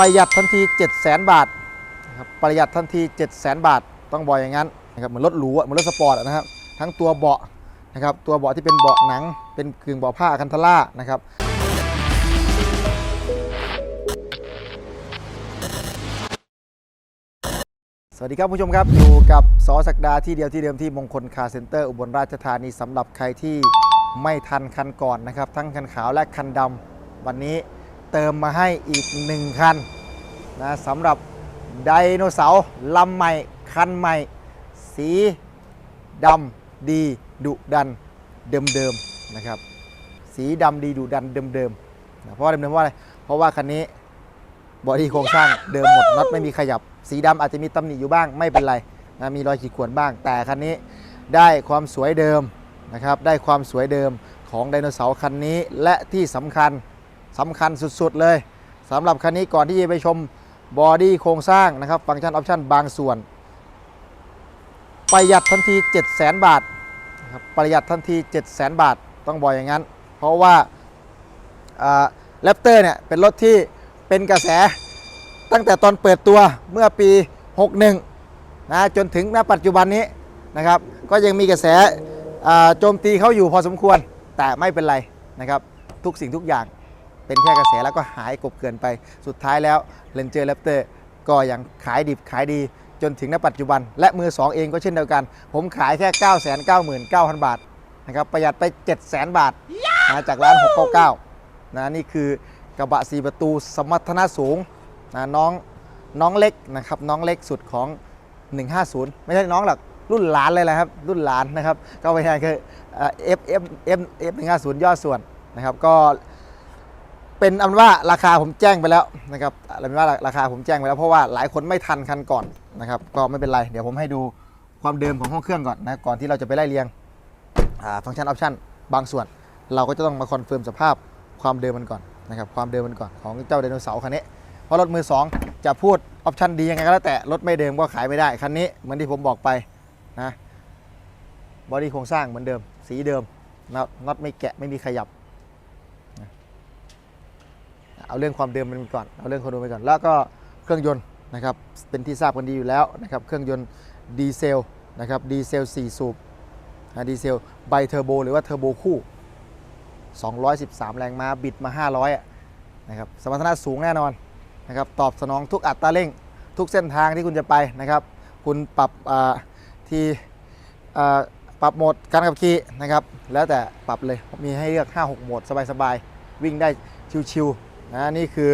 ประหยัดทันที7 0 0 0 0 0 บาทนะครับประหยัดทันที7 0 0 0 0 0บาท ต้องบอกอย่างนั้นนะครับเหมือนรถหรูอะเหมือนรถสปอร์ตนะครับทั้งตัวเบาะนะครับตัวเบาะที่เป็นเบาะหนัง เป็นกึ่งเบาะผ้าคันทล่านะครับสวัสดีครับผู้ชมครับ อยู่กับสอสักดาที่เดียวที่เดิมที่มงคลคาร์เซ็นเตอร์อุบลราชธานีสำหรับใครที่ไม่ทันคันก่อนนะครับ ทั้งคันขาวและคันดำวันนี้ เติมมาให้อีกหนึ่งคันนะสำหรับไดโนเสาร์ลำใหม่ คันใหม่ สีดำดีดุดันเดิมๆนะครับ สีดำดีดุดันเดิมๆนะเพราะว่าเดิมๆว่าอะไรเพราะว่าคันนี้บอดี้โครงสร้างเดิมหมดน็อตไม่มีขยับ สีดำอาจจะมีตำหนิอยู่บ้างไม่เป็นไรนะมีรอยขีดข่วนบ้าง แต่คันนี้ได้ความสวยเดิมนะครับ ได้ความสวยเดิมของไดโนเสาร์คันนี้และที่สำคัญ สำคัญสุดๆเลยสำหรับคันนี้ก่อนที่จะไปชมบอดี้โครงสร้างนะครับฟังก์ชันออปชันบางส่วน ประหยัดทันที 7 0 0 0 0 0 บาทนะครับประหยัดทันที7 0 0 0 0 0 บาท ต้องบอกอย่างนั้น เพราะว่าแรปเตอร์เนี่ยเป็นรถที่เป็นกระแสตั้งแต่ตอนเปิดตัวเมื่อปี 61 นะจนถึงณปัจจุบันนี้นะครับ ก็ยังมีกระแสโจมตีเขาอยู่พอสมควรแต่ไม่เป็นไรนะครับ ทุกสิ่งทุกอย่าง เป็นแค่กระแสแล้วก็หายกบเกินไป สุดท้ายแล้ว r a n g e r Raptor ก็ยังขายดิบขายดีจนถึงณปัจจุบัน และมือ 2 เองก็เช่นเดียวกัน ผมขายแค่ 9 9 9 9 0 0 0 บาทนะครับประหยัดไป 7 0 0 0 0 บาทนะจากร้าน 699นะนี่คือกระบะ 4 ประตูสมรรถนะสูงนะน้องน้องเล็กนะครับน้องเล็กสุดของ 150 ไม่ใช่น้องหรอกรุ่นหลานเลยแหละครับ รุ่นหลานนะครับ ก็ไม่ใช่คือเอ่อ F F F F 150ย่อส่วนนะครับ ก็ เป็นอันว่าราคาผมแจ้งไปแล้วนะครับเอาเป็นว่าราคาผมแจ้งไปแล้วเพราะว่าหลายคนไม่ทันคันก่อนนะครับก็ไม่เป็นไร เดี๋ยวผมให้ดูความเดิมของห้องเครื่องก่อนนะก่อนที่เราจะไปไล่เรียงฟังก์ชันออปชันบางส่วน เราก็จะต้องมาคอนเฟิร์มสภาพความเดิมมันก่อนนะครับความเดิมมันก่อนของเจ้าไดโนเสาร์คันนี้เพราะรถมือ 2 จะพูดออปชันดียังไงก็แล้วแต่รถไม่เดิมก็ขายไม่ได้คันนี้เหมือนที่ผมบอกไปนะบอดี้โครงสร้างเหมือนเดิม สีเดิมน็อตไม่แกะไม่มีขยับ เอาเรื่องความเดิมมันก่อนเอาเรื่องความเดิมไปก่อนแล้วก็เครื่องยนต์นะครับเป็นที่ทราบกันดีอยู่แล้วนะครับเครื่องยนต์ดีเซลนะครับดีเซล 4 สูบนะดีเซลไบเทอร์โบหรือว่าเทอร์โบคู่ 213 แรงม้าบิดมา 500อะนะครับสมรรถนะสูงแน่นอนนะครับตอบสนองทุกอัตราเร่ง ทุกเส้นทางที่คุณจะไปนะครับคุณปรับที่ปรับโหมดการขับขี่นะครับแล้วแต่ปรับเลยมีให้เลือก 5-6 โหมดสบายๆ วิ่งได้ชิวๆ นะนี่คือ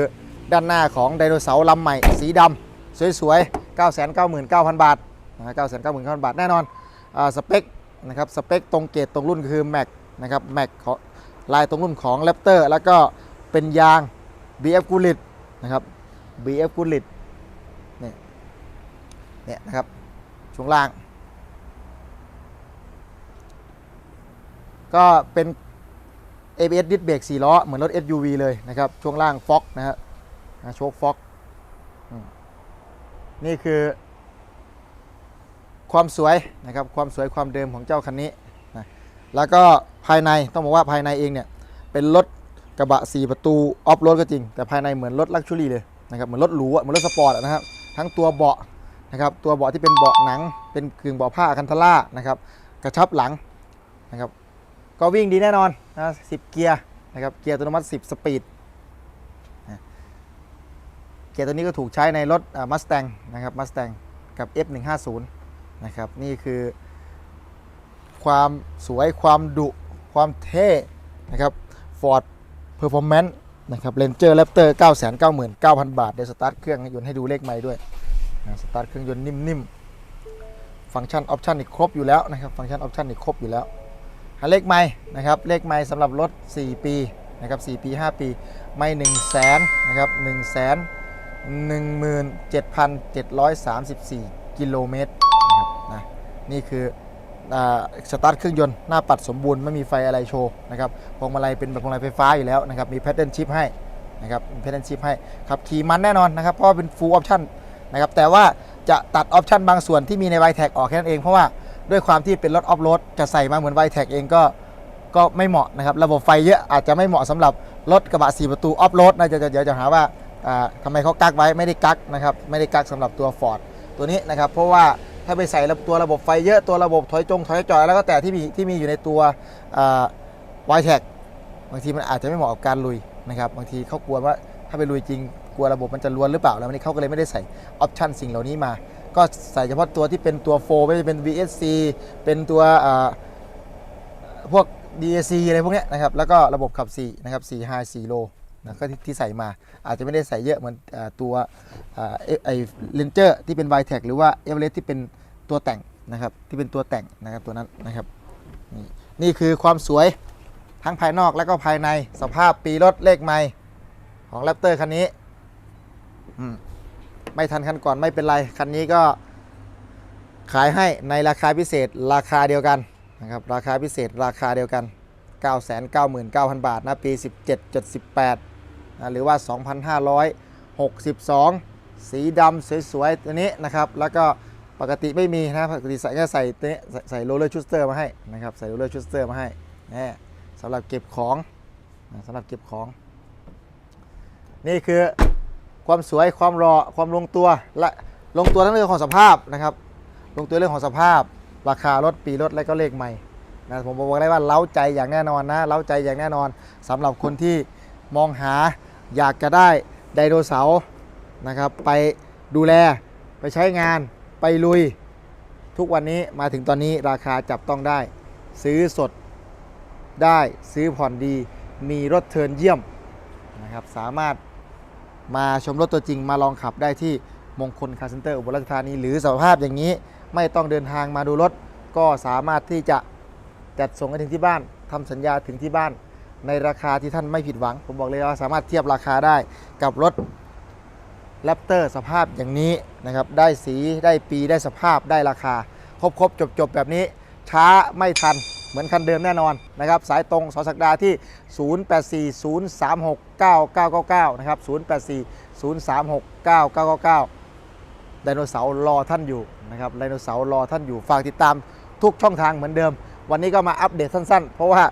ด้านหน้าของไดโนเสาร์ลำใหม่ สีดำสวยๆ 999,000 บาทนะ999,000 บาท แน่นอนอสเปคนะครับสเปคตรงเกรดตรงรุ่นคือ Mac นะครับ Mac ของลายตรงรุ่นของ Raptor แล้วก็เป็นยาง BF g u l i t นะครับ BF g u l i t เนี่ยเนี่ยนะครับช่วงล่าง ก็เป็น ABS ดิสเบรก4ล้อ เหมือนรถ SUV เลยนะครับ ช่วงล่างฟ็อกนะฮะโชคฟ็อกนี่คือความสวยนะครับความสวยความเดิมของเจ้าคันนี้นะแล้วก็ภายในต้องบอกว่าภายในเองเนี่ยเป็นรถกระบะ 4 ประตูออฟโรดก็จริง แต่ภายในเหมือนรถลักชัวรี่เลยนะครับเหมือนรถหรูอะเหมือนรถสปอร์ตนะครับทั้งตัวเบาะนะครับตัวเบาะที่เป็นเบาะหนัง เป็นกึ่งเบาะผ้าคันทล่านะครับกระชับหลังนะครับ ก็วิ่งดีแน่นอนนะ10เกียร์นะครับเกียร์อัตโนมัติ 10 สปีดเกียร์ตัวนี้ก็ถูกใช้ในรถมัสแตงนะครับมัสแตงกับ F150 นะครับนี่คือความสวยความดุความเท่นะครับ Ford Performance นะครับ Ranger Raptor 999,000 บาท เดี๋ยวสตาร์ทเครื่องยนต์ให้ดูเลขไม้ด้วยนะสตาร์ทเครื่องยนต์นิ่มๆ ฟังก์ชันออปชันอีกครบอยู่แล้วนะครับ ฟังก์ชันออปชันอีกครบอยู่แล้ว หาเลขไม้นะครับเลขไม้สำหรับรถ 4 ปีนะครับ4ปี 5 ปี ไม่1 0 0 0 0แสนนะครับ1 1 17,734 กิโลเมตรนะครับนะนี่คืออ่าสตาร์ทเครื่องยนต์หน้าปัดสมบูรณ์ไม่มีไฟอะไรโชว์นะครับพวงมาลัยเป็นแบบพวงมาลัยไฟฟ้าอยู่แล้วนะครับมีแพทเทิร์นชิพให้นะครับมีแพทเทิร์นชิพให้ขับขี่มันแน่นอนนะครับเพราะว่าเป็นฟูลออปชั่นนะครับแต่ว่าจะตัดออปชั่นบางส่วนที่มีในไวแท็กออกแค่นั้นเองเพราะว่า ด้วยความที่เป็นรถออฟโรดจะใส่มาเหมือนไวแท็กเองก็ก็ไม่เหมาะนะครับ ระบบไฟเยอะอาจจะไม่เหมาะสำหรับรถกระบะ4ประตูออฟโรดนะจะจะเดี๋ยวจะหาว่าอ่าทำไมเขากักไว้ไม่ได้กักนะครับไม่ได้กักสำหรับตัว Ford ตัวนี้นะครับ เพราะว่าถ้าไปใส่ตัวระบบไฟเยอะตัวระบบถอยจงถอยจอยแล้วก็แต่ที่มีที่มีอยู่ในตัววายแท็กบางทีมันอาจจะไม่เหมาะกับการลุยนะครับบางทีเขากลัวว่าถ้าไปลุยจริงกลัวระบบมันจะล้วนหรือเปล่าแล้ววันนี้เขาก็เลยไม่ได้ใส่ออปชันสิ่งเหล่านี้มา ก็ใส่เฉพาะตัวที่เป็นตัว4ไม่ว่าจะเป็น VSC เป็นตัวพวก DAC อะไรพวกนี้นะครับ แล้วก็ระบบขับ4นะครับ4 High 4 Low นะก็ที่ใส่มาอาจจะไม่ได้ใส่เยอะเหมือนตัวไอเลนเจอร์ที่เป็น v i t e c หรือว่า e v e r e s t ที่เป็นตัวแต่งนะครับที่เป็นตัวแต่งนะครับตัวนั้นนะครับนี่นี่คือความสวยทั้งภายนอกและก็ภายในสภาพปีรถเลขไมล์ของ Raptor คันนี้อืม ไม่ทันคันก่อนไม่เป็นไร คันนี้ก็ขายให้ในราคาพิเศษราคาเดียวกันนะครับราคาพิเศษราคาเดียวกัน 999,000 บาทนะปี 17 78นะหรือว่า 2,562 สีดำสวยๆตัวนี้นะครับแล้วก็ปกติไม่มีนะปกติใส่ก็ใส่ตัวนี้ใส่ใส่โรลเลอร์ชูสเตอร์มาให้นะครับใส่โรลเลอร์ชูสเตอร์มาให้นี่สำหรับเก็บของสำหรับเก็บของ นี่คือ ความสวยความรอความลงตัวและลงตัวทั้งเรื่องของสภาพนะครับ ลงตัวเรื่องของสภาพ ราคารถปีรถและก็เลขใหม่นะผมบอกได้ว่าเล้าใจอย่างแน่นอนนะเล้าใจอย่างแน่นอนสำหรับคนที่มองหาอยากจะได้ไดโนเสาร์นะครับ ไปดูแลไปใช้งานไปลุย ทุกวันนี้มาถึงตอนนี้ราคาจับต้องได้ ซื้อสดได้ซื้อผ่อนดี มีรถเทินเยี่ยมนะครับ สามารถ มาชมรถตัวจริงมาลองขับได้ที่มงคลคาร์เซ็นเตอร์อุบลราชธานี หรือสภาพอย่างนี้ไม่ต้องเดินทางมาดูรถ ก็สามารถที่จะจัดส่งให้ถึงที่บ้านทำสัญญาถึงที่บ้าน ในราคาที่ท่านไม่ผิดหวัง ผมบอกเลยว่าสามารถเทียบราคาได้กับรถแรปเตอร์สภาพอย่างนี้นะครับได้สีได้ปีได้สภาพได้ราคา ครบครบจบจบแบบนี้ช้าไม่ทัน เหมือนคันเดิมแน่นอนนะครับสายตรงสอสักดาที่ 0840369999 นะครับ 0840369999 ไดโนเสาร์รอท่านอยู่นะครับไดโนเสาร์รอท่านอยู่ฝากติดตามทุกช่องทางเหมือนเดิม วันนี้ก็มาอัปเดตสั้นๆ เพราะว่า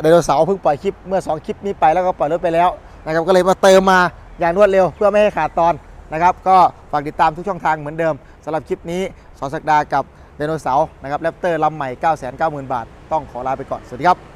ไดโนเสาร์เพิ่งปล่อยคลิปเมื่อ 2 คลิปนี้ไปแล้วก็ปล่อยรถไปแล้วนะครับก็เลยมาเติมมาอย่างรวดเร็วเพื่อไม่ให้ขาดตอนนะครับ ก็ฝากติดตามทุกช่องทางเหมือนเดิมสำหรับคลิปนี้สอสักดากับ ไดโนเสาร์นะครับแรปเตอร์ลำใหม่ 990,000 บาท ต้องขอลาไปก่อน สวัสดีครับ